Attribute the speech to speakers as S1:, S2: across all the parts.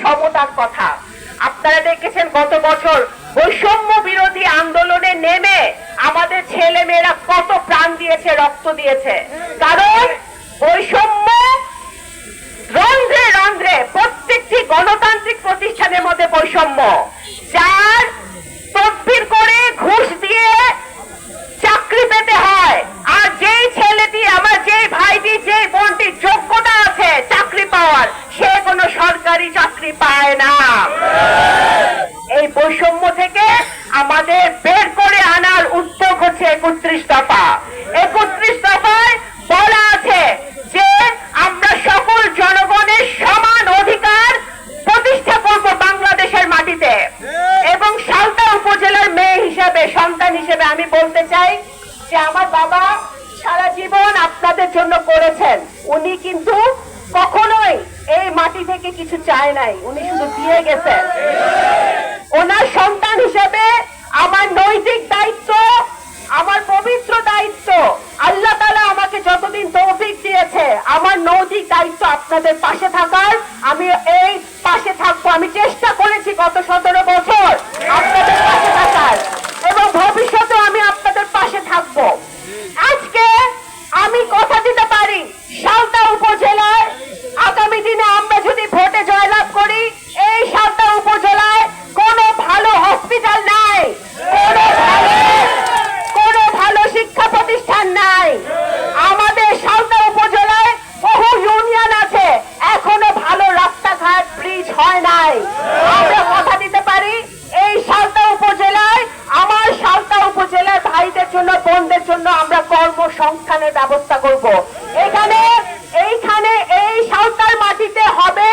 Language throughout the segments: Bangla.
S1: সমতার কথা। আপনারা দেখেছেন গত বছর বৈষম্য বিরোধী আন্দোলনে নেমে আমাদের ছেলে মেয়েরা কত প্রাণ দিয়েছে, রক্ত দিয়েছে। কারণ বৈষম্য রন্ধ্রে রন্ধ্রে প্রত্যেকটি গণতান্ত্রিক প্রতিষ্ঠানের মধ্যে বৈষম্য। যার তদবির করে ঘুষ দিয়ে চাকরি পেতে হয় আর যেই ছেলেটি আমার যেই ভাইটি যেই বোনটি যোগ্যতা আছে চাকরি পাওয়ার সে কোনো সরকারি চাকরি পায় না এই বৈষম্য থেকে আমাদের বের করে আনার উদ্যোগ হচ্ছে একত্রিশ দফা। একত্রিশ দফায় বলা আছে যে আমরা সকল জনগণের সমান অধিকার প্রতিষ্ঠা করব বাংলাদেশের মাটিতে। এবং সালতা উপজেলার মেয়ে হিসেবে সন্তান হিসেবে আমি বলতে চাই যে আমার বাবা সারা জীবন আপনাদের জন্য করেছেন। উনি কিন্তু কখনোই এই মাটি থেকে কিছু চায় নাই। উনি শুধু দিয়ে গেছেন। দায়িত্ব। আল্লাহ তালা আমাকে যতদিন তৌফিক দিয়েছে, আমার নৈতিক দায়িত্ব আপনাদের পাশে থাকার। আমি এই পাশে থাকব আমি চেষ্টা করেছি গত সতেরো বছর আপনাদের পাশে থাকার এবং ভবিষ্যতেও আমি আপনাদের পাশে থাকব আজকে আমি কথা দিতে পারি সালতা উপজেলায় আগামী দিনে আমরা যদি ভোটে জয়লাভ করি এই সালতা উপজেলায় কোনো ভালো হসপিটাল নাই কোনো ভালো কোনো ভালো শিক্ষা প্রতিষ্ঠান নাই আমাদের সালতা উপজেলায় বহু ইউনিয়ন আছে এখনও ভালো রাস্তাঘাট ব্রিজ হয় নাই আমরা কথা দিতে পারি এই সালতা উপজেলায় আমার সালতা উপজেলার ভাইদের জন্য বোনদের জন্য আমরা কর্মসংস্থানের ব্যবস্থা করব। এখানে, এইখানে, এই সালতার মাটিতে হবে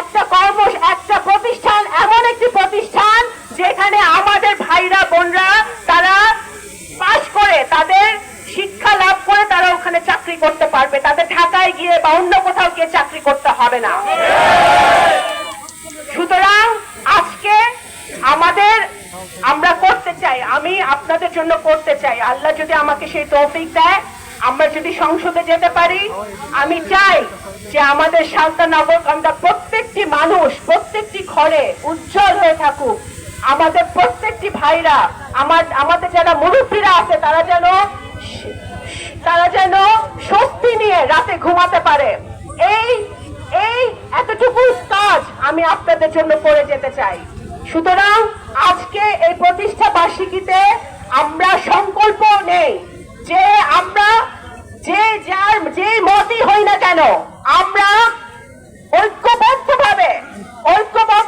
S1: একটা কর্ম একটা প্রতিষ্ঠান, এমন একটি প্রতিষ্ঠান যেখানে আমাদের ভাইরা, বোনরা তারা পাশ করে, তাদের শিক্ষা লাভ করে তারা ওখানে চাকরি করতে পারবে। তাদের ঢাকায় গিয়ে বা অন্য কোথাও গিয়ে চাকরি করতে হবে না। সুতরাং আজকে আমাদের আমরা করতে চাই, আমি আপনাদের জন্য করতে চাই। আল্লাহ যদি আমাকে সেই তৌফিক দেয়, আমরা যদি সংসদে যেতে পারি, আমি চাই যে আমাদের সালতানগর আমরা প্রত্যেকটি মানুষ, প্রত্যেকটি ঘরে উজ্জ্বল হয়ে থাকুক। আমাদের প্রত্যেকটি ভাইরা, আমার, আমাদের যারা মুরব্বীরা আছে, তারা যেন তারা যেন স্বস্তি নিয়ে রাতে ঘুমাতে পারে। এই এই, এতটুকু কাজ আমি আপনাদের জন্য করে যেতে চাই। সুতরাং আজকে এই প্রতিষ্ঠা বার্ষিকীতে আমরা সংকল্প নেই যে আমরা যে যার যে মতই হই না কেন, আমরা ঐক্যবদ্ধভাবে, ঐক্যবদ্ধ